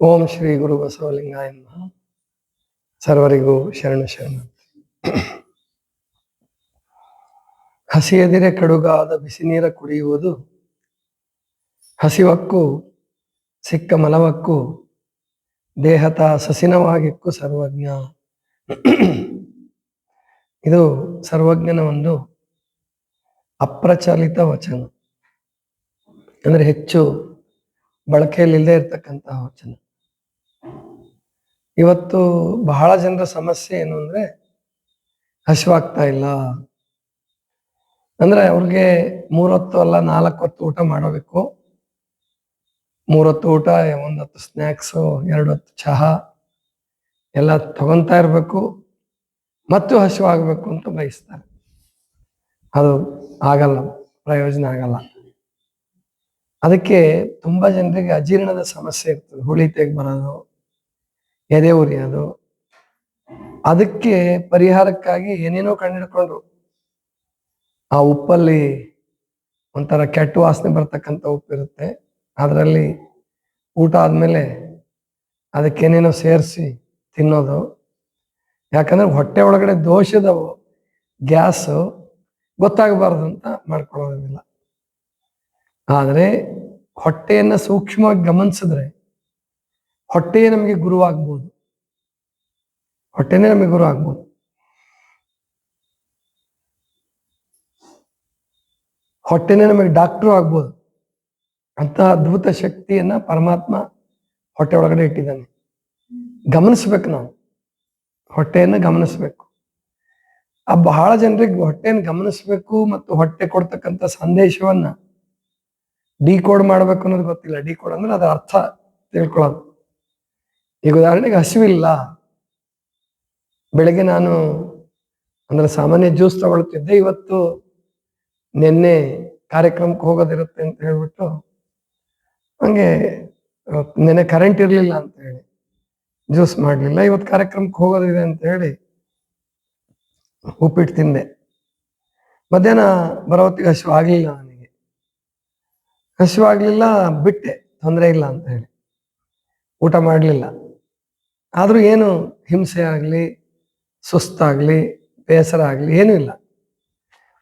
ಓಂ ಶ್ರೀ ಗುರು ಬಸವಲಿಂಗಾಯ ಸರ್ವರಿಗೂ ಶರಣ ಶರಣ ಹಸಿಯದಿರೆ ಕಡುಗಾದ ಬಿಸಿ ನೀರ ಕುಡಿಯುವುದು ಹಸಿವಕ್ಕೂ ಸಿಕ್ಕ ಮಲವಕ್ಕೂ ದೇಹತ ಸಸಿನವಾಗಿಕ್ಕೂ ಸರ್ವಜ್ಞ. ಇದು ಸರ್ವಜ್ಞನ ಒಂದು ಅಪ್ರಚಲಿತ ವಚನ. ಅಂದ್ರೆ ಹೆಚ್ಚು ಬಳಕೆಯಲ್ಲಿಲ್ಲದೆ ಇರ್ತಕ್ಕಂತಹ ವಚನ. ಇವತ್ತು ಬಹಳ ಜನರ ಸಮಸ್ಯೆ ಏನು ಅಂದ್ರೆ ಹಸಿವಾಗ್ತಾ ಇಲ್ಲ. ಅಂದ್ರೆ ಅವ್ರಿಗೆ ಮೂರೊತ್ತು ಅಲ್ಲ ನಾಲ್ಕು ಹೊತ್ತು ಊಟ ಮಾಡಬೇಕು. ಮೂರೊತ್ತು ಊಟ, ಒಂದೊತ್ತು ಸ್ನ್ಯಾಕ್ಸು ಎರಡು ಹೊತ್ತು ಚಹಾ, ಎಲ್ಲ ತಗೊಂತಾ ಇರಬೇಕು. ಮತ್ತು ಹಸಿವಾಗಬೇಕು ಅಂತ ಬಯಸ್ತಾರೆ. ಅದು ಆಗಲ್ಲ, ಪ್ರಯೋಜನ ಆಗಲ್ಲ. ಅದಕ್ಕೆ ತುಂಬಾ ಜನರಿಗೆ ಅಜೀರ್ಣದ ಸಮಸ್ಯೆ ಇರ್ತದೆ. ಹುಳಿ ತೆಗ್ ಬರೋದು ಎದೆ ಉರಿಯೋದು ಅದಕ್ಕೆ ಪರಿಹಾರಕ್ಕಾಗಿ ಏನೇನೋ ಕಂಡಿಡ್ಕೊಂಡ್ರು ಆ ಉಪ್ಪಲ್ಲಿ ಒಂಥರ ಕೆಟ್ಟ ವಾಸನೆ ಬರ್ತಕ್ಕಂಥ ಉಪ್ಪಿರುತ್ತೆ. ಅದರಲ್ಲಿ ಊಟ ಆದಮೇಲೆ ಅದಕ್ಕೇನೇನೋ ಸೇರಿಸಿ ತಿನ್ನೋದು. ಯಾಕಂದ್ರೆ ಹೊಟ್ಟೆ ಒಳಗಡೆ ದೋಷದ ಗ್ಯಾಸು ಗೊತ್ತಾಗಬಾರ್ದು ಅಂತ ಮಾಡ್ಕೊಳ್ಳೋದಿಲ್ಲ. ಆದರೆ ಹೊಟ್ಟೆಯನ್ನು ಸೂಕ್ಷ್ಮವಾಗಿ ಗಮನಿಸಿದ್ರೆ ಹೊಟ್ಟೆಯೇ ನಮಗೆ ಗುರು ಆಗ್ಬೋದು. ಹೊಟ್ಟೆನೇ ನಮಗೆ ಗುರು ಆಗ್ಬೋದು. ಹೊಟ್ಟೆನೇ ನಮಗೆ ಡಾಕ್ಟ್ರು ಆಗ್ಬೋದು. ಅಂತ ಅದ್ಭುತ ಶಕ್ತಿಯನ್ನ ಪರಮಾತ್ಮ ಹೊಟ್ಟೆ ಒಳಗಡೆ ಇಟ್ಟಿದ್ದಾನೆ. ಗಮನಿಸ್ಬೇಕು ನಾವು. ಹೊಟ್ಟೆಯನ್ನು ಗಮನಿಸ್ಬೇಕು. ಆ ಬಹಳ ಜನರಿಗೆ ಹೊಟ್ಟೆಯನ್ನು ಗಮನಿಸ್ಬೇಕು ಮತ್ತು ಹೊಟ್ಟೆ ಕೊಡ್ತಕ್ಕಂಥ ಸಂದೇಶವನ್ನ ಡಿಕೋಡ್ ಮಾಡ್ಬೇಕು ಅನ್ನೋದು ಗೊತ್ತಿಲ್ಲ. ಡಿಕೋಡ್ ಅಂದ್ರೆ ಅದರ ಅರ್ಥ ತಿಳ್ಕೊಳ್ಳೋದು. ಈಗ ಉದಾಹರಣೆಗೆ ಹಸಿವಿಲ್ಲ. ಬೆಳಗ್ಗೆ ನಾನು ಅಂದ್ರೆ ಸಾಮಾನ್ಯ ಜ್ಯೂಸ್ ತಗೊಳ್ತಿದ್ದೆ. ಇವತ್ತು ನಿನ್ನೆ ಕಾರ್ಯಕ್ರಮಕ್ಕೆ ಹೋಗೋದಿರುತ್ತೆ ಅಂತ ಹೇಳ್ಬಿಟ್ಟು ಹಂಗೆ ನೆನೆ ನೆನ್ನೆ ಕರೆಂಟ್ ಇರಲಿಲ್ಲ ಅಂತ ಹೇಳಿ, ಜ್ಯೂಸ್ ಮಾಡಲಿಲ್ಲ. ಇವತ್ತು ಕಾರ್ಯಕ್ರಮಕ್ಕೆ ಹೋಗೋದಿದೆ ಅಂತ ಹೇಳಿ ಉಪ್ಪಿಟ್ಟು ತಿಂದೆ. ಮಧ್ಯಾಹ್ನ ಬರೋತ್ತಿಗೆ ಹಸಿವು ಆಗಲಿಲ್ಲ ನನಗೆ. ಹಸಿವಾಗ್ಲಿಲ್ಲ ಬಿಟ್ಟೆ, ತೊಂದರೆ ಇಲ್ಲ ಅಂತ ಹೇಳಿ. ಊಟ ಮಾಡಲಿಲ್ಲ. ಆದ್ರೂ ಏನು ಹಿಂಸೆ ಆಗಲಿ, ಸುಸ್ತಾಗಲಿ, ಬೇಸರ ಆಗಲಿ ಏನೂ ಇಲ್ಲ.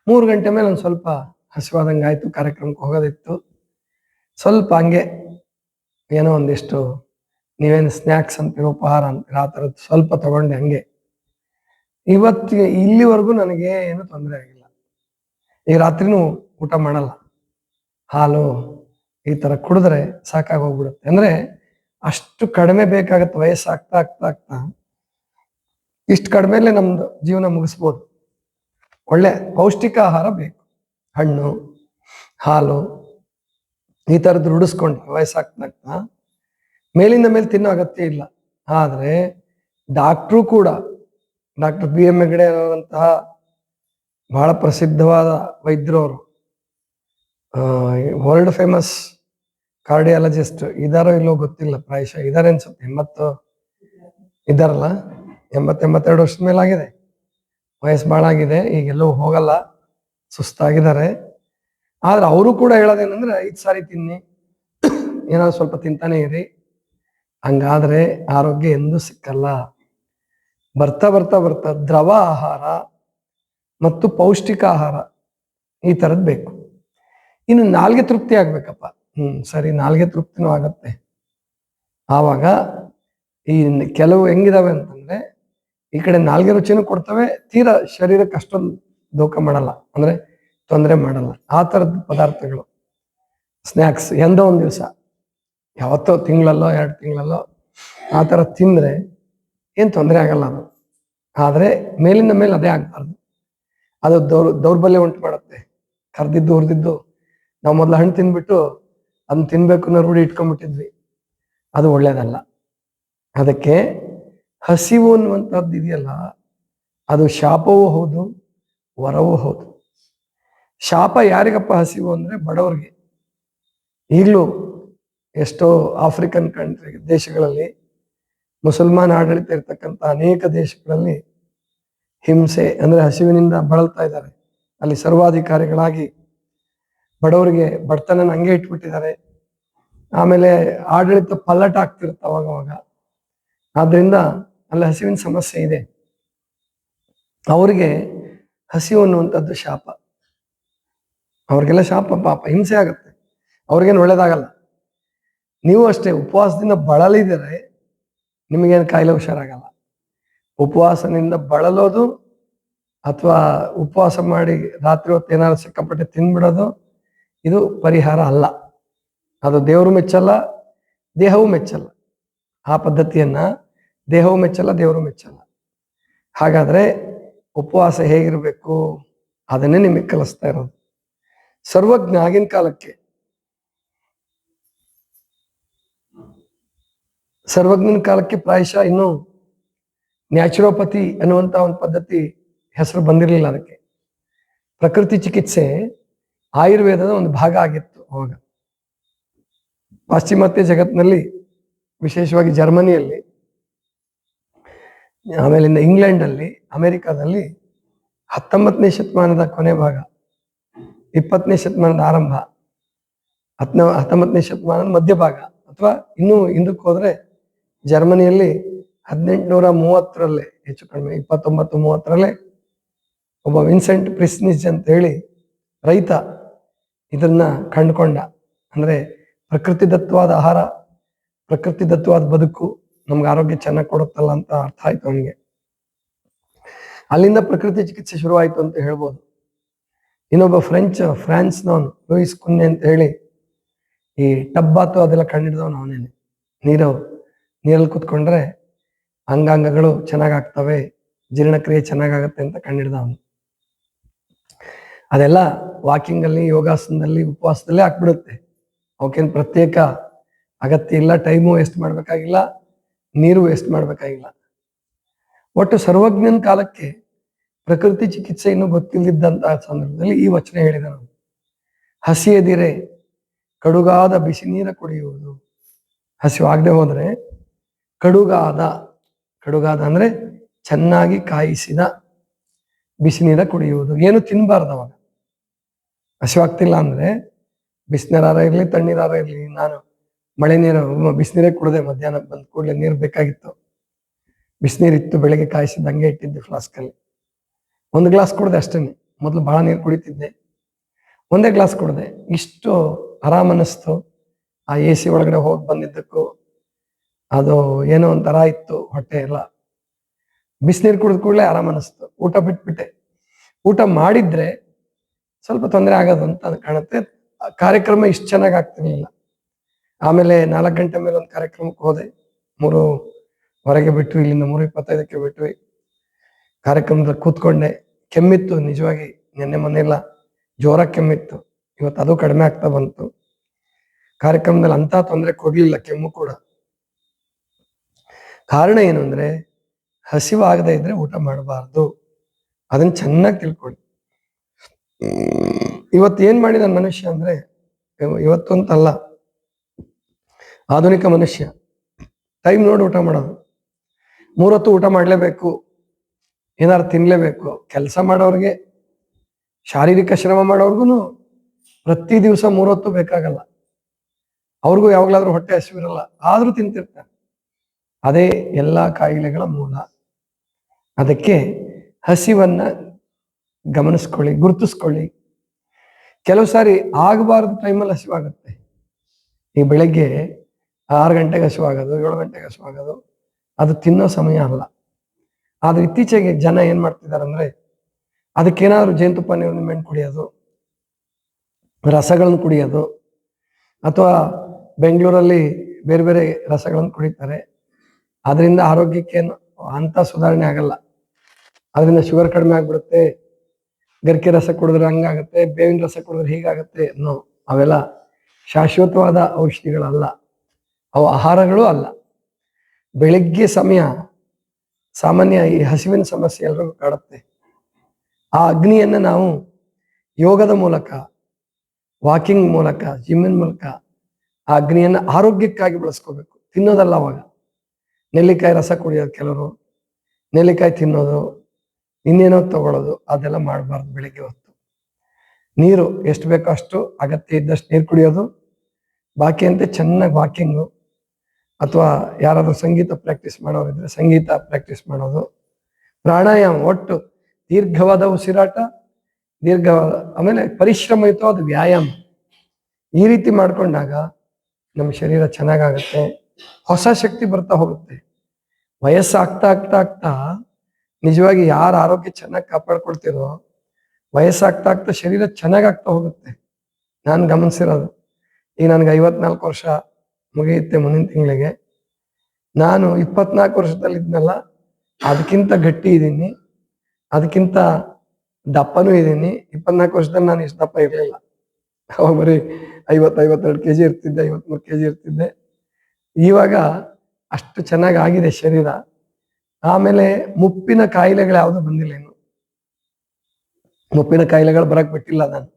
ಮೂರು ಗಂಟೆ ಮೇಲೆ ಒಂದು ಸ್ವಲ್ಪ ಹಸಿವಾದಂಗೆ ಆಯಿತು, ಕಾರ್ಯಕ್ರಮಕ್ಕೆ ಹೋಗೋದಿತ್ತು. ಸ್ವಲ್ಪ ಹಂಗೆ ಏನೋ ಒಂದಿಷ್ಟು ನೀವೇನು ಸ್ನ್ಯಾಕ್ಸ್ ಅಂತೀರೋ, ಉಪಹಾರ ಅಂತೀರ, ಆ ಥರದ್ದು ಸ್ವಲ್ಪ ತಗೊಂಡೆ ಹಂಗೆ. ಇವತ್ತಿಗೆ ಇಲ್ಲಿವರೆಗೂ ನನಗೆ ಏನು ತೊಂದರೆ ಆಗಿಲ್ಲ. ಈಗ ರಾತ್ರಿನೂ ಊಟ ಮಾಡಲ್ಲ. ಹಾಲು ಈ ಥರ ಕುಡಿದ್ರೆ ಸಾಕಾಗಿ ಹೋಗ್ಬಿಡುತ್ತೆ. ಅಂದ್ರೆ ಅಷ್ಟು ಕಡಿಮೆ ಬೇಕಾಗತ್ತೆ ವಯಸ್ಸಾಗ್ತಾ ಆಗ್ತಾ ಆಗ್ತಾ ಇಷ್ಟು ಕಡಿಮೆಲೆ ನಮ್ದು ಜೀವನ ಮುಗಿಸ್ಬೋದು. ಒಳ್ಳೆ ಪೌಷ್ಟಿಕ ಆಹಾರ ಬೇಕು. ಹಣ್ಣು, ಹಾಲು, ಈ ಥರದ್ದು ರೂಢಿಸ್ಕೊಂಡು ವಯಸ್ಸಾಗ್ತಾ ಮೇಲಿಂದ ಮೇಲೆ ತಿನ್ನೋ ಅಗತ್ಯ ಇಲ್ಲ. ಆದರೆ ಡಾಕ್ಟ್ರು ಕೂಡ, ಡಾಕ್ಟರ್ ಬಿ ಎಂ ಹೆಗಡೆ ಅನ್ನುವಂತಹ ಬಹಳ ಪ್ರಸಿದ್ಧವಾದ ವೈದ್ಯರು ಅವರು ವರ್ಲ್ಡ್ ಫೇಮಸ್ ಕಾರ್ಡಿಯಾಲಜಿಸ್ಟ್ ಇದಾರೋ ಇಲ್ಲೋ ಗೊತ್ತಿಲ್ಲ, ಪ್ರಾಯಶಃ ಇದಾರೆ ಅನ್ಸುತ್ತೆ. ಎಂಬತ್ತು ಇದ್ದಾರಲ್ಲ ಎಂಬತ್ತೆಂಬತ್ತೆರಡು ವರ್ಷದ ಮೇಲೆ ಆಗಿದೆ ವಯಸ್ಸು ಭಾಳ ಆಗಿದೆ ಈಗೆಲ್ಲೂ ಹೋಗಲ್ಲ, ಸುಸ್ತಾಗಿದ್ದಾರೆ. ಆದ್ರೆ ಅವರು ಕೂಡ ಹೇಳೋದೇನಂದ್ರೆ, ಐದು ಸಾರಿ ತಿನ್ನಿ, ಏನಾದ್ರು ಸ್ವಲ್ಪ ತಿಂತಾನೆ ಇರಿ. ಹಂಗಾದ್ರೆ ಆರೋಗ್ಯ ಎಂದೂ ಸಿಕ್ಕಲ್ಲ. ಬರ್ತಾ ಬರ್ತಾ ಬರ್ತಾ ದ್ರವ ಆಹಾರ ಮತ್ತು ಪೌಷ್ಟಿಕ ಆಹಾರ ಈ ಥರದ್ದು ಬೇಕು. ಇನ್ನು ನಾಲ್ಗೆ ತೃಪ್ತಿ ಆಗ್ಬೇಕಪ್ಪ. ಹ್ಮ್, ಸರಿ, ನಾಲ್ಗೆ ತೃಪ್ತಿನೂ ಆಗತ್ತೆ. ಆವಾಗ ಈ ಕೆಲವು ಹೆಂಗಿದಾವೆ ಅಂತಂದ್ರೆ, ಈ ಕಡೆ ನಾಲ್ಗೆ ರುಚಿನೂ ಕೊಡ್ತವೆ, ತೀರಾ ಶರೀರಕ್ಕೆ ಅಷ್ಟೊಂದು ದೋಖ ಮಾಡಲ್ಲ. ಅಂದ್ರೆ ತೊಂದರೆ ಮಾಡಲ್ಲ. ಆ ಥರದ ಪದಾರ್ಥಗಳು. ಸ್ನ್ಯಾಕ್ಸ್ ಎಂದೋ ಒಂದು ದಿವಸ. ಯಾವತ್ತೋ ತಿಂಗಳಲ್ಲೋ, ಎರಡು ತಿಂಗಳಲ್ಲೋ, ಆ ಥರ ತಿಂದ್ರೆ ಏನು ತೊಂದರೆ ಆಗಲ್ಲ ಅದು. ಆದರೆ ಮೇಲಿಂದ ಮೇಲೆ ಅದೇ ಆಗ್ಬಾರ್ದು. ಅದು ದೌರ್, ದೌರ್ಬಲ್ಯ ಉಂಟು ಮಾಡುತ್ತೆ. ಕರ್ದಿದ್ದು, ಹುರಿದಿದ್ದು, ನಾವು ಮೊದಲು ಹಣ್ಣು ತಿಂದ್ಬಿಟ್ಟು ಅದನ್ನ ತಿನ್ಬೇಕು ಅನ್ನೋ ರೂಢಿ ಇಟ್ಕೊಂಡ್ಬಿಟ್ಟಿದ್ವಿ. ಅದು ಒಳ್ಳೇದಲ್ಲ. ಅದಕ್ಕೆ ಹಸಿವು ಅನ್ನುವಂಥದ್ದು ಇದೆಯಲ್ಲ, ಅದು ಶಾಪವೂ ಹೌದು, ವರವೂ ಹೌದು. ಶಾಪ ಯಾರಿಗಪ್ಪ ಹಸಿವು ಅಂದ್ರೆ ಬಡವರಿಗೆ. ಈಗಲೂ ಎಷ್ಟೋ ಆಫ್ರಿಕನ್ ಕಂಟ್ರಿ ದೇಶಗಳಲ್ಲಿ ಮುಸಲ್ಮಾನ್ ಆಡಳಿತ ಇರ್ತಕ್ಕಂಥ ಅನೇಕ ದೇಶಗಳಲ್ಲಿ ಹಿಂಸೆ ಅಂದ್ರೆ ಹಸಿವಿನಿಂದ ಬಳಲ್ತಾ ಇದ್ದಾರೆ. ಅಲ್ಲಿ ಸರ್ವಾಧಿಕಾರಿಗಳಾಗಿ ಬಡವರಿಗೆ ಬಡತನ ಹಂಗೆ ಇಟ್ಬಿಟ್ಟಿದ್ದಾರೆ. ಆಮೇಲೆ ಆಡಳಿತ ಪಲ್ಲಟ ಆಗ್ತಿರುತ್ತೆ ಅವಾಗ ಅವಾಗ. ಆದ್ರಿಂದ ಅಲ್ಲಿ ಹಸಿವಿನ ಸಮಸ್ಯೆ ಇದೆ. ಅವರಿಗೆ ಹಸಿವು ಅನ್ನುವಂಥದ್ದು ಶಾಪ. ಅವ್ರಿಗೆಲ್ಲ ಶಾಪ ಪಾಪ, ಹಿಂಸೆ ಆಗುತ್ತೆ. ಅವ್ರಿಗೇನು ಒಳ್ಳೇದಾಗಲ್ಲ. ನೀವು ಅಷ್ಟೇ ಉಪವಾಸದಿಂದ ಬಳಲಿದರೆ ನಿಮಗೇನು ಕಾಯಿಲೆ ಹುಷಾರಾಗಲ್ಲ. ಉಪವಾಸದಿಂದ ಬಳಲೋದು ಅಥವಾ ಉಪವಾಸ ಮಾಡಿ ರಾತ್ರಿ ಹೊತ್ತು ಏನಾದ್ರು ಸಿಕ್ಕಾಪಟ್ಟೆ ತಿಂದ್ಬಿಡೋದು ಇದು ಪರಿಹಾರ ಅಲ್ಲ. ಅದು ದೇವರು ಮೆಚ್ಚಲ್ಲ, ದೇಹವೂ ಮೆಚ್ಚಲ್ಲ. ಆ ಪದ್ಧತಿಯನ್ನ ದೇಹವೂ ಮೆಚ್ಚಲ್ಲ, ದೇವರು ಮೆಚ್ಚಲ್ಲ. ಹಾಗಾದ್ರೆ ಉಪವಾಸ ಹೇಗಿರಬೇಕು? ಅದನ್ನೇ ನಿಮಗೆ ಕಲಿಸ್ತಾ ಇರೋದು. ಸರ್ವಜ್ಞ ಆಗಿನ ಕಾಲಕ್ಕೆ. ಸರ್ವಜ್ಞನ ಕಾಲಕ್ಕೆ ಪ್ರಾಯಶಃ ಇನ್ನು ನ್ಯಾಚುರೋಪತಿ ಅನ್ನುವಂತ ಒಂದು ಪದ್ಧತಿ ಹೆಸರು ಬಂದಿರಲಿಲ್ಲ ಅದಕ್ಕೆ. ಪ್ರಕೃತಿ ಚಿಕಿತ್ಸೆ ಆಯುರ್ವೇದದ ಒಂದು ಭಾಗ ಆಗಿತ್ತು ಅವಾಗ. ಪಾಶ್ಚಿಮಾತ್ಯ ಜಗತ್ತಿನಲ್ಲಿ, ವಿಶೇಷವಾಗಿ ಜರ್ಮನಿಯಲ್ಲಿ, ಆಮೇಲಿಂದ ಇಂಗ್ಲೆಂಡಲ್ಲಿ, ಅಮೆರಿಕಾದಲ್ಲಿ ಹತ್ತೊಂಬತ್ತನೇ ಶತಮಾನದ ಕೊನೆ ಭಾಗ, ಇಪ್ಪತ್ತನೇ ಶತಮಾನದ ಆರಂಭ ಹತ್ನ ಹತ್ತೊಂಬತ್ತನೇ ಶತಮಾನದ ಮಧ್ಯಭಾಗ ಅಥವಾ ಇನ್ನೂ ಹಿಂದಕ್ಕೆ ಹೋದರೆ ಜರ್ಮನಿಯಲ್ಲಿ ಹದಿನೆಂಟುನೂರ ಮೂವತ್ತರಲ್ಲೇ, ಹೆಚ್ಚು ಕಡಿಮೆ, ಇಪ್ಪತ್ತೊಂಬತ್ತು ಮೂವತ್ತರಲ್ಲೇ, ಒಬ್ಬ ವಿನ್ಸೆಂಟ್ ಪ್ರಿಸ್ನಿಸ್ ಅಂತ ಹೇಳಿ ರೈತ ಇದನ್ನ ಕಂಡುಕೊಂಡ. ಅಂದ್ರೆ ಪ್ರಕೃತಿ ದತ್ತವಾದ ಆಹಾರ, ಪ್ರಕೃತಿ ದತ್ತವಾದ ಬದುಕು ನಮ್ಗೆ ಆರೋಗ್ಯ ಚೆನ್ನಾಗಿ ಕೊಡುತ್ತಲ್ಲ ಅಂತ ಅರ್ಥ ಆಯ್ತು ಅವನಿಗೆ ಅಲ್ಲಿಂದ ಪ್ರಕೃತಿ ಚಿಕಿತ್ಸೆ ಶುರುವಾಯಿತು ಅಂತ ಹೇಳ್ಬೋದು. ಇನ್ನೊಬ್ಬ ಫ್ರೆಂಚ್, ಫ್ರಾನ್ಸ್ನವನು, ಲೂಯಿಸ್ ಕುನ್ನೆ ಅಂತ ಹೇಳಿ, ಈ ಟಬ್ಬಾತು ಅದೆಲ್ಲ ಕಂಡಿಡ್ದವನು ಅವನೇನೆ ನೀರು ನೀರಲ್ಲಿ ಕುತ್ಕೊಂಡ್ರೆ ಅಂಗಾಂಗಗಳು ಚೆನ್ನಾಗಾಗ್ತವೆ ಜೀರ್ಣಕ್ರಿಯೆ ಚೆನ್ನಾಗಾಗತ್ತೆ ಅಂತ ಕಂಡಿಡ್ದ ಅವನು ಅದೆಲ್ಲ ವಾಕಿಂಗ್ ಅಲ್ಲಿ ಯೋಗಾಸನದಲ್ಲಿ, ಉಪವಾಸದಲ್ಲಿ ಹಾಕ್ಬಿಡುತ್ತೆ. ಅವಕ್ಕೇನು ಪ್ರತ್ಯೇಕ ಅಗತ್ಯ ಇಲ್ಲ ಟೈಮು ವೇಸ್ಟ್ ಮಾಡಬೇಕಾಗಿಲ್ಲ, ನೀರು ವೇಸ್ಟ್ ಮಾಡಬೇಕಾಗಿಲ್ಲ. ಒಟ್ಟು ಸರ್ವಜ್ಞನ ಕಾಲಕ್ಕೆ ಪ್ರಕೃತಿ ಚಿಕಿತ್ಸೆ ಇನ್ನೂ ಗೊತ್ತಿಲ್ಲದಿದ್ದಂತಹ ಸಂದರ್ಭದಲ್ಲಿ ಈ ವಚನ ಹೇಳಿದರು ಹಸಿ ಹಸಿಯದಿರೆ ಕಡುಗಾದ ಬಿಸಿ ನೀರ ಕುಡಿಯುವುದು. ಹಸಿವಾಗದೆ ಹೋದರೆ ಕಡುಗಾದ ಕಡುಗಾದ ಅಂದ್ರೆ ಚೆನ್ನಾಗಿ ಕಾಯಿಸಿದ ಬಿಸಿ ನೀರ ಕುಡಿಯುವುದು. ಏನು ತಿನ್ನಬಾರ್ದು ಅವಾಗ. ಹಸಿವಾಗ್ತಿಲ್ಲ ಅಂದ್ರೆ ಬಿಸಿನೀರಾರ ಇರಲಿ, ತಣ್ಣೀರಾರ ಇರಲಿ, ನಾನು ಮಳೆ ನೀರು ಬಿಸಿನೀರೇ ಕುಡದೆ ಮಧ್ಯಾಹ್ನ ಬಂದ್ ಕೂಡಲೇ ನೀರು ಬೇಕಾಗಿತ್ತು. ಬಿಸಿನೀರು ಇತ್ತು, ಬೆಳಿಗ್ಗೆ ಕಾಯಿಸಿದ ಹಂಗೆ ಇಟ್ಟಿದ್ದೆ ಫ್ಲಾಸ್ಕಲ್ಲಿ. ಒಂದು ಗ್ಲಾಸ್ ಕುಡ್ದೆ ಅಷ್ಟೇ ಮೊದಲು ಬಹಳ ನೀರು ಕುಡಿತಿದ್ದೆ. ಒಂದೇ ಗ್ಲಾಸ್ ಕುಡ್ದೆ. ಇಷ್ಟು ಆರಾಮ ಅನ್ನಿಸ್ತು. ಆ ಎ ಸಿ ಒಳಗಡೆ ಹೋಗಿ ಬಂದಿದ್ದಕ್ಕೂ ಅದು ಏನೋ ಒಂಥರ ಇತ್ತು ಹೊಟ್ಟೆ ಎಲ್ಲ. ಬಿಸಿನೀರು ಕುಡಿದ ಕೂಡಲೇ ಆರಾಮ ಅನ್ನಿಸ್ತು. ಊಟ ಬಿಟ್ಬಿಟ್ಟೆ. ಊಟ ಮಾಡಿದ್ರೆ ಸ್ವಲ್ಪ ತೊಂದರೆ ಆಗೋದು ಅಂತ ಕಾಣುತ್ತೆ. ಕಾರ್ಯಕ್ರಮ ಇಷ್ಟು ಚೆನ್ನಾಗಿ ಆಗ್ತಿರ್ಲಿಲ್ಲ. ಆಮೇಲೆ ನಾಲ್ಕು ಗಂಟೆ ಮೇಲೆ ಒಂದು ಕಾರ್ಯಕ್ರಮಕ್ಕೆ ಹೋದೆ. ಮೂರು ಹೊರಗೆ ಬಿಟ್ವಿ, ಇಲ್ಲಿಂದ ಮೂರು ಇಪ್ಪತ್ತೈದಕ್ಕೆ ಬಿಟ್ವಿ. ಕಾರ್ಯಕ್ರಮದಲ್ಲಿ ಕೂತ್ಕೊಂಡೆ. ಕೆಮ್ಮಿತ್ತು ನಿಜವಾಗಿ, ನಿನ್ನೆ ಮನೆಯೆಲ್ಲ ಜೋರಾಗಿ ಕೆಮ್ಮಿತ್ತು. ಇವತ್ತು ಅದು ಕಡಿಮೆ ಆಗ್ತಾ ಬಂತು. ಕಾರ್ಯಕ್ರಮದಲ್ಲಿ ಅಂತ ತೊಂದರೆ ಕೊಡ್ಲಿಲ್ಲ, ಕೆಮ್ಮು ಕೂಡ. ಕಾರಣ ಏನು ಅಂದ್ರೆ, ಹಸಿವಾಗದೇ ಇದ್ರೆ ಊಟ ಮಾಡಬಾರ್ದು. ಅದನ್ನ ಚೆನ್ನಾಗಿ ತಿಳ್ಕೊಳ್ಳಿ. ಇವತ್ತು ಏನ್ ಮಾಡಿದ ಮನುಷ್ಯ ಅಂದ್ರೆ ಇವತ್ತು ಅಂತ ಅಲ್ಲ ಆಧುನಿಕ ಮನುಷ್ಯ. ಟೈಮ್ ನೋಡಿ ಊಟ ಮಾಡೋದು. ಮೂರೊತ್ತು ಊಟ ಮಾಡಲೇಬೇಕು, ಏನಾರು ತಿನ್ಲೇಬೇಕು, ಕೆಲಸ ಮಾಡೋರಿಗೆ, ಶಾರೀರಿಕ ಶ್ರಮ ಮಾಡೋರ್ಗು ಪ್ರತಿ ದಿವಸ ಮೂರೊತ್ತು ಬೇಕಾಗಲ್ಲ. ಅವ್ರಿಗೂ ಯಾವಾಗ್ಲಾದ್ರೂ ಹೊಟ್ಟೆ ಹಸಿವಿರಲ್ಲ, ಆದ್ರೂ ತಿಂತಿರ್ತಾರೆ. ಅದೇ ಎಲ್ಲ ಕಾಯಿಲೆಗಳ ಮೂಲ. ಅದಕ್ಕೆ ಹಸಿವನ್ನ ಗಮನಿಸ್ಕೊಳ್ಳಿ, ಗುರುತಿಸ್ಕೊಳ್ಳಿ. ಕೆಲವು ಸಾರಿ ಆಗಬಾರ್ದು ಟೈಮಲ್ಲಿ ಹಸಿವಾಗುತ್ತೆ. ಈ ಬೆಳಗ್ಗೆ ಆರು ಗಂಟೆಗೆ ಹಸಿವಾಗೋದು, ಏಳು ಗಂಟೆಗೆ ಹಸಿವಾಗೋದು, ಅದು ತಿನ್ನೋ ಸಮಯ ಅಲ್ಲ. ಆದ್ರೆ ಇತ್ತೀಚೆಗೆ ಜನ ಏನ್ ಮಾಡ್ತಿದ್ದಾರೆ ಅಂದ್ರೆ ಅದಕ್ಕೇನಾದ್ರು ಜೇನುತುಪ್ಪ ನೀರು ನಿಂಬೆಹಣ್ಣು ಕುಡಿಯೋದು ರಸಗಳನ್ನು ಕುಡಿಯೋದು, ಅಥವಾ ಬೆಂಗಳೂರಲ್ಲಿ ಬೇರೆ ಬೇರೆ ರಸಗಳನ್ನು ಕುಡಿತಾರೆ. ಅದರಿಂದ ಆರೋಗ್ಯಕ್ಕೆ ಅಂತ ಸುಧಾರಣೆ ಆಗಲ್ಲ. ಅದರಿಂದ ಶುಗರ್ ಕಡಿಮೆ ಆಗ್ಬಿಡುತ್ತೆ. ಗರಿಕೆ ರಸ ಕುಡಿದ್ರೆ ಹಂಗಾಗುತ್ತೆ, ಬೇವಿನ ರಸ ಕುಡಿದ್ರೆ ಹೀಗಾಗುತ್ತೆ ಅನ್ನೋ ಅವೆಲ್ಲ ಶಾಶ್ವತವಾದ ಔಷಧಿಗಳಲ್ಲ. ಅವು ಆಹಾರಗಳು ಅಲ್ಲ. ಬೆಳಗ್ಗೆ ಸಮಯ ಸಾಮಾನ್ಯ ಈ ಹಸಿವಿನ ಸಮಸ್ಯೆ ಎಲ್ರಿಗೂ ಕಾಡುತ್ತೆ. ಆ ಅಗ್ನಿಯನ್ನು ನಾವು ಯೋಗದ ಮೂಲಕ, ವಾಕಿಂಗ್ ಮೂಲಕ, ಜಿಮ್ಮಿನ ಮೂಲಕ ಆ ಅಗ್ನಿಯನ್ನು ಆರೋಗ್ಯಕ್ಕಾಗಿ ಬಳಸ್ಕೋಬೇಕು. ತಿನ್ನೋದಲ್ಲ ಅವಾಗ. ನೆಲ್ಲಿಕಾಯಿ ರಸ ಕುಡಿಯೋದು ಕೆಲವರು. ನೆಲ್ಲಿಕಾಯಿ ತಿನ್ನೋದು. ಇನ್ನೇನೋ ತಗೊಳ್ಳೋದು ಅದೆಲ್ಲ ಮಾಡಬಾರ್ದು ಬೆಳಿಗ್ಗೆ ಹೊತ್ತು. ನೀರು ಎಷ್ಟು ಬೇಕೋ ಅಷ್ಟು ಅಗತ್ಯ ಇದ್ದಷ್ಟು ನೀರು ಕುಡಿಯೋದು. ಬಾಕಿ ಅಂತೆ ಚೆನ್ನಾಗಿ ವಾಕಿಂಗು ಅಥವಾ ಯಾರಾದರೂ ಸಂಗೀತ ಪ್ರಾಕ್ಟೀಸ್ ಮಾಡೋರಿದ್ರೆ ಸಂಗೀತ ಪ್ರಾಕ್ಟೀಸ್ ಮಾಡೋದು. ಪ್ರಾಣಾಯಾಮ ಒಟ್ಟು ದೀರ್ಘವಾದ ಉಸಿರಾಟ ದೀರ್ಘವಾದ ಆಮೇಲೆ ಪರಿಶ್ರಮಯುತವಾದ ವ್ಯಾಯಾಮ. ಈ ರೀತಿ ಮಾಡ್ಕೊಂಡಾಗ ನಮ್ಮ ಶರೀರ ಚೆನ್ನಾಗಾಗುತ್ತೆ, ಹೊಸ ಶಕ್ತಿ ಬರ್ತಾ ಹೋಗುತ್ತೆ. ವಯಸ್ಸಾಗ್ತಾ ಆಗ್ತಾ ಆಗ್ತಾ ನಿಜವಾಗಿ ಯಾರ ಆರೋಗ್ಯ ಚೆನ್ನಾಗಿ ಕಾಪಾಡ್ಕೊಳ್ತಿರೋ ವಯಸ್ಸಾಗ್ತಾ ಆಗ್ತಾ ಶರೀರ ಚೆನ್ನಾಗಾಗ್ತಾ ಹೋಗುತ್ತೆ. ನಾನು ಗಮನಿಸಿರೋದು. ಈಗ ನನಗೆ ಐವತ್ನಾಲ್ಕು ವರ್ಷ ಮುಗಿಯುತ್ತೆ ಮುಂದಿನ ತಿಂಗಳಿಗೆ. ನಾನು ಇಪ್ಪತ್ನಾಲ್ಕು ವರ್ಷದಲ್ಲಿ ಇದ್ನಲ್ಲ ಅದಕ್ಕಿಂತ ಗಟ್ಟಿ ಇದ್ದೀನಿ. ಅದಕ್ಕಿಂತ ದಪ್ಪನೂ ಇದ್ದೀನಿ. ಇಪ್ಪತ್ನಾಲ್ಕು ವರ್ಷದಲ್ಲಿ ನಾನು ಇಷ್ಟು ದಪ್ಪ ಇರಲಿಲ್ಲ. ಅವಾಗ ಬರೀ ಐವತ್ತು, ಐವತ್ತೆರಡು ಕೆ ಜಿ ಇರ್ತಿದ್ದೆ, ಐವತ್ಮೂರು ಕೆ ಜಿ ಇರ್ತಿದ್ದೆ. ಇವಾಗ ಅಷ್ಟು ಚೆನ್ನಾಗಿ ಆಗಿದೆ ಶರೀರ. ಆಮೇಲೆ ಮುಪ್ಪಿನ ಕಾಯಿಲೆಗಳು ಯಾವುದು ಬಂದಿಲ್ಲ ಇನ್ನು. ಮುಪ್ಪಿನ ಕಾಯಿಲೆಗಳು ಬರಕ್ ಬಿಟ್ಟಿಲ್ಲ ನಾನು.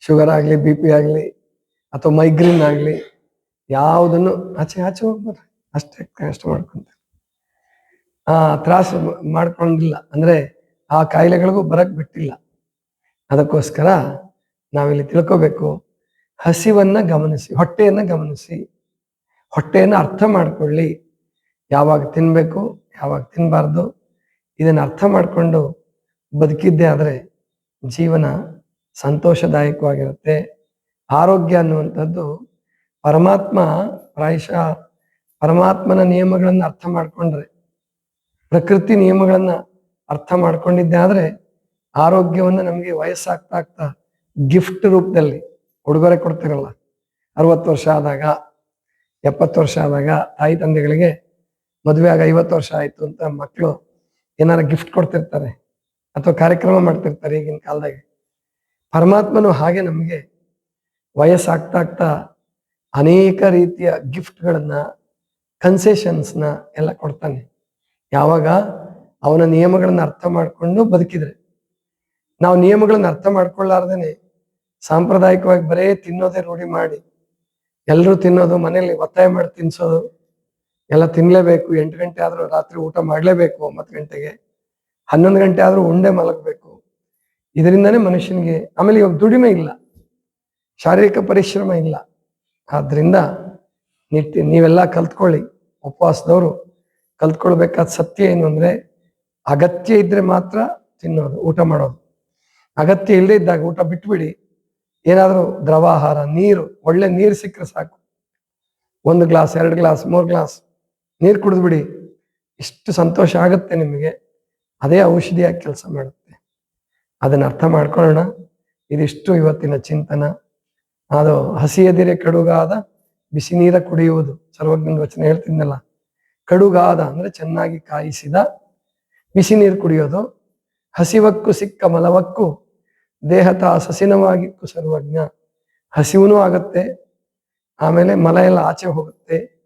ಶುಗರ್ ಆಗಲಿ ಬಿ ಪಿ ಆಗಲಿ, ಅಥವಾ ಮೈಗ್ರೇನ್ ಆಗಲಿ, ಯಾವುದನ್ನು ಆಚೆ ಆಚೆ ಹೋಗ್ಬಾರ್ದು ಅಷ್ಟೇ ಕಷ್ಟ ಮಾಡ್ಕೊಂತ. ಆ, ತ್ರಾಸು ಮಾಡ್ಕೊಂಡಿಲ್ಲ. ಅಂದ್ರೆ ಆ ಕಾಯಿಲೆಗಳಿಗೂ ಬರಕ್ ಬಿಟ್ಟಿಲ್ಲ. ಅದಕ್ಕೋಸ್ಕರ ನಾವಿಲ್ಲಿ ತಿಳ್ಕೋಬೇಕು. ಹಸಿವನ್ನ ಗಮನಿಸಿ, ಹೊಟ್ಟೆಯನ್ನ ಗಮನಿಸಿ, ಹೊಟ್ಟೆಯನ್ನು ಅರ್ಥ ಮಾಡ್ಕೊಳ್ಳಿ. ಯಾವಾಗ ತಿನ್ನಬೇಕು ಯಾವಾಗ ತಿನ್ನಬಾರ್ದು ಇದನ್ನು ಅರ್ಥ ಮಾಡಿಕೊಂಡು ಬದುಕಿದ್ದೆ ಆದರೆ ಜೀವನ ಸಂತೋಷದಾಯಕವಾಗಿರುತ್ತೆ. ಆರೋಗ್ಯ ಅನ್ನುವಂಥದ್ದು ಪರಮಾತ್ಮ ಪ್ರಾಯಶಃ ಪರಮಾತ್ಮನ ನಿಯಮಗಳನ್ನು ಅರ್ಥ ಮಾಡಿಕೊಂಡ್ರೆ, ಪ್ರಕೃತಿ ನಿಯಮಗಳನ್ನು ಅರ್ಥ ಮಾಡ್ಕೊಂಡಿದ್ದೆ ಆದರೆ ಆರೋಗ್ಯವನ್ನು ನಮಗೆ ವಯಸ್ಸಾಗ್ತಾ ಆಗ್ತಾ ಗಿಫ್ಟ್ ರೂಪದಲ್ಲಿ ಉಡುಗೊರೆ ಕೊಡ್ತಿರಲ್ಲ. ಅರವತ್ತು ವರ್ಷ ಆದಾಗ, ಎಪ್ಪತ್ತು ವರ್ಷ ಆದಾಗ ತಾಯಿ ತಂದೆಗಳಿಗೆ ಮದುವೆ ಆಗ ಐವತ್ತು ವರ್ಷ ಆಯ್ತು ಅಂತ ಮಕ್ಕಳು ಏನಾರ ಗಿಫ್ಟ್ ಕೊಡ್ತಿರ್ತಾರೆ ಅಥವಾ ಕಾರ್ಯಕ್ರಮ ಮಾಡ್ತಿರ್ತಾರೆ ಈಗಿನ ಕಾಲದಾಗ. ಪರಮಾತ್ಮನು ಹಾಗೆ ನಮಗೆ ವಯಸ್ಸಾಗ್ತಾ ಆಗ್ತಾ ಅನೇಕ ರೀತಿಯ ಗಿಫ್ಟ್ಗಳನ್ನ ಕನ್ಸೆಷನ್ಸ್ನ ಎಲ್ಲ ಕೊಡ್ತಾನೆ. ಯಾವಾಗ? ಅವನ ನಿಯಮಗಳನ್ನ ಅರ್ಥ ಮಾಡ್ಕೊಂಡು ಬದುಕಿದ್ರೆ. ನಾವು ನಿಯಮಗಳನ್ನ ಅರ್ಥ ಮಾಡ್ಕೊಳ್ಳಾರ್ದೇನೆ. ಸಾಂಪ್ರದಾಯಿಕವಾಗಿ ಬರೇ ತಿನ್ನೋದೇ ರೂಢಿ ಮಾಡಿ. ಎಲ್ಲರೂ ತಿನ್ನೋದು ಮನೆಯಲ್ಲಿ ಒತ್ತಾಯ ಮಾಡಿ ತಿನ್ಸೋದು. ಎಲ್ಲ ತಿನ್ಲೇಬೇಕು, ಎಂಟು ಗಂಟೆ ಆದ್ರೂ ರಾತ್ರಿ ಊಟ ಮಾಡಲೇಬೇಕು ಒಂಬತ್ತು ಗಂಟೆಗೆ. ಹನ್ನೊಂದು ಗಂಟೆ ಆದ್ರೂ ಉಂಡೆ ಮಲಗಬೇಕು. ಇದರಿಂದನೇ ಮನುಷ್ಯನಿಗೆ ಆಮೇಲೆ ಇವಾಗ ದುಡಿಮೆ ಇಲ್ಲ. ಶಾರೀರಿಕ ಪರಿಶ್ರಮ ಇಲ್ಲ. ಆದ್ರಿಂದ ನಿಟ್ಟಿ ನೀವೆಲ್ಲ ಕಲ್ತ್ಕೊಳ್ಳಿ. ಉಪವಾಸದವರು ಕಲ್ತ್ಕೊಳ್ಬೇಕಾದ ಸತ್ಯ ಏನು ಅಂದ್ರೆ ಅಗತ್ಯ ಇದ್ರೆ ಮಾತ್ರ ತಿನ್ನೋದು, ಊಟ ಮಾಡೋದು. ಅಗತ್ಯ ಇಲ್ಲದೆ ಇದ್ದಾಗ ಊಟ ಬಿಟ್ಬಿಡಿ. ಏನಾದರೂ ದ್ರವಾಹಾರ, ನೀರು, ಒಳ್ಳೆ ನೀರು ಸಿಕ್ಕರೆ ಸಾಕು. ಒಂದು ಗ್ಲಾಸ್, ಎರಡು ಗ್ಲಾಸ್, ಮೂರು ಗ್ಲಾಸ್. ನೀರು ಕುಡಿದ್ಬಿಡಿ ಇಷ್ಟು ಸಂತೋಷ ಆಗುತ್ತೆ ನಿಮಗೆ. ಅದೇ ಔಷಧಿಯಾಗಿ ಕೆಲಸ ಮಾಡುತ್ತೆ. ಅದನ್ನು ಅರ್ಥ ಮಾಡ್ಕೊಳ್ಳೋಣ. ಇದಿಷ್ಟು ಇವತ್ತಿನ ಚಿಂತನ. ಅದು ಹಸಿಯದಿರೆ ಕಡುಗಾದ ಬಿಸಿ ನೀರ ಕುಡಿಯುವುದು. ಸರ್ವಜ್ಞನ ವಚನ ಹೇಳ್ತಿದ್ನಲ್ಲ. ಕಡುಗಾದ ಅಂದ್ರೆ ಚೆನ್ನಾಗಿ ಕಾಯಿಸಿದ ಬಿಸಿ ನೀರು ಕುಡಿಯೋದು. ಹಸಿವಕ್ಕೂ ಸಿಕ್ಕ ಮಲವಕ್ಕೂ ದೇಹತ ಸಸಿನವಾಗಿಕ್ಕು ಸರ್ವಜ್ಞ. ಹಸಿವೂ ಆಗುತ್ತೆ. ಆಮೇಲೆ ಮಲ ಎಲ್ಲ ಆಚೆ ಹೋಗುತ್ತೆ.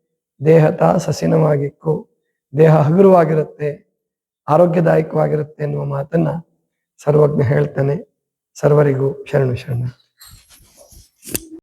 ದೇಹತ ಸಸಿನವಾಗಿಕ್ಕು ದೇಹ ಹಗುರವಾಗಿರುತ್ತೆ ಆರೋಗ್ಯದಾಯಕವಾಗಿರುತ್ತೆ ಎನ್ನುವ ಮಾತನ್ನ ಸರ್ವಜ್ಞ ಹೇಳ್ತಾನೆ. ಸರ್ವರಿಗೂ ಶರಣು ಶರಣ.